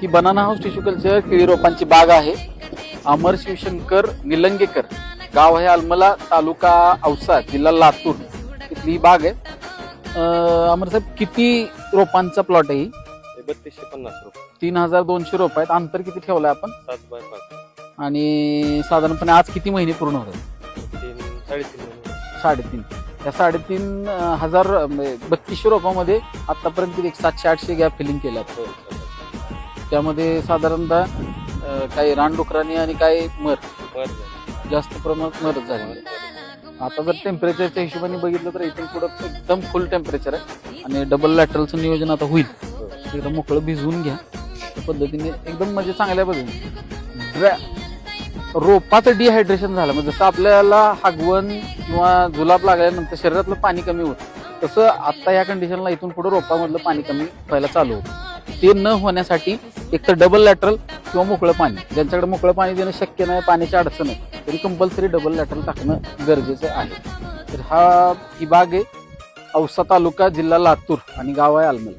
ही banana house tissue culture केळी रोपांची बाग आहे. अमर शिवशंकर निलंगेकर गाव आहे अलमला तालुका औसा जिल्हा लातूर. इथली ही बाग आहे. अं, अमर साहेब किती रोपांचा प्लॉट आहे ही? हे बत्तीसशे पन्नास रुपये तीन हजार दोनशे रुपये आहेत. अंतर किती ठेवलंय आपण? सात बाय पाच. आणि साधारणपणे आज किती महिने पूर्ण होतात? तीन साडेतीन महिने. साडेतीन. त्या साडेतीन अं, हजार अं, बत्तीसशे रोपामध्ये आतापर्यंत एक सातशे आठशे गॅप फिलिंग केल्या हो, चालेल. त्यामध्ये साधारणतः अं, काही रानडुकरांनी आणि काही मर बरं. जास्त प्रमाणात मरत झालेले बरं झालं. आता जर टेम्परेचरच्या हिशोबाने बघितलं तर इथून पुढं एकदम फुल टेम्परेचर आहे आणि डबल लॅटरलचं नियोजन आता होईल हो. एकदा मोकळं भिजवून घ्या त्या पद्धतीने एकदम म्हणजे चांगल्या पद्धतीने ड्रॅ रोपाचं डिहायड्रेशन झालं म्हणजे जसं आपल्याला हागवण किंवा जुलाब लागल्यानंतर शरीरातलं पाणी कमी होतं तसं आता या कंडिशनला इथून पुढे रोपामधलं पाणी कमी व्हायला चालू होतं ते न होण्यासाठी एक तर डबल लॅटरल किंवा मोकळं पाणी. ज्यांच्याकडे मोकळं पाणी देणं शक्य नाही पाण्याची अडचण आहे तरी कंपल्सरी डबल लॅटरल टाकणं गरजेचं आहे. तर हा ही बाग आहे औसा तालुका जिल्हा लातूर आणि गाव आहे आलमल